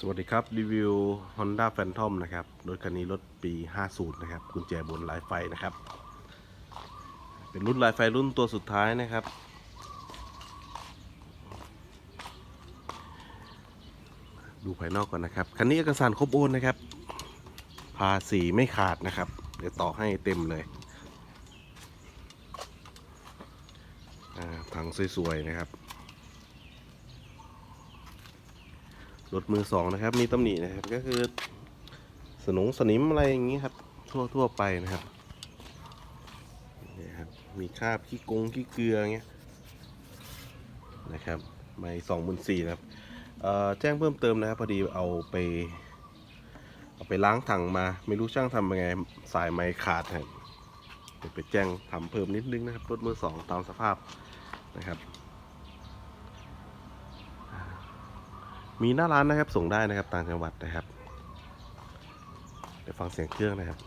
สวัสดีครับ รีวิว Honda Phantom นะครับ รถคันนี้รถปี 50 นะครับ กุญแจบนลายไฟนะครับ เป็นรุ่นลายไฟรุ่นตัวสุดท้ายนะครับ ดูภายนอกก่อนนะครับ คันนี้เอกสารครบโอนนะครับ ภาษีไม่ขาดนะครับ เดี๋ยวต่อให้เต็มเลยอ่าถังสวยๆนะครับ รถมือสองนะครับ มีตำหนินะครับ ก็คือ สนงสนิมอะไรอย่างนี้ครับ ทั่วทั่วไปนะครับนี่ครับ มีคราบขี้กงขี้เกลืออย่างเงี้ยนะครับไม่สองหมื่นสี่นะครับเอ่อแจ้งเพิ่มเติมนะครับ พอดีเอาไปเอาไปล้างถังมา ไม่รู้ช่างทำยังไงสายไม้ขาดครับเดี๋ยวไปแจ้งทำเพิ่มนิดนึงนะครับรถมือสองตามสภาพนะครับ มีหน้าร้านนะครับส่งได้นะครับต่างจังหวัดนะครับเดี๋ยวฟังเสียงเครื่องนะครับ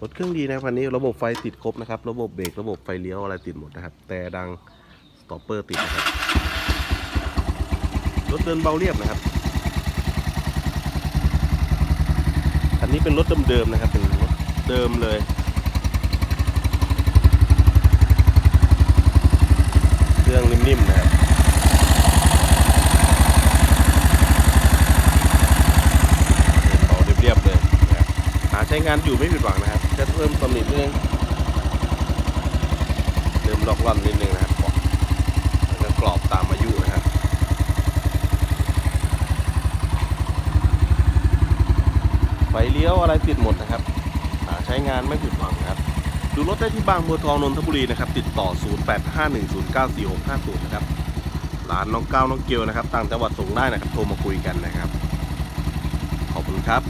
รถเครื่องดีนะครับวันนี้ระบบไฟติดครบนะครับ ระบบเบรกระบบไฟเลี้ยวอะไรติดหมดนะครับ แต่ดังสต็อปเปอร์ติดนะครับรถเดินเบาเรียบนะครับอันนี้เป็นรถเดิมๆนะครับ เป็นรถเดิมเลยเครื่องนิ่มๆนะครับาเรียบๆเลยนะครับหา ใช้งานอยู่ไม่ผิดหวังนะครับ จะเพิ่มตำหนิเรื่งเดิมล็อกล่อนนิดนึงนะครับเบาะแล้วกรอบตามอายุนะครับไฟเลี้ยวอะไรติดหมดนะครับใช้งานไม่ผิดหวังนะครับ ดูรถได้ที่บางบัวทองนนทบุรีนะครับ ติดต่อ 0851094650 นะครับร้านน้องก้าวน้องเกียวนะครับ ต่างจังหวัดส่งได้นะครับ โทรมาคุยกันนะครับ ขอบคุณครับ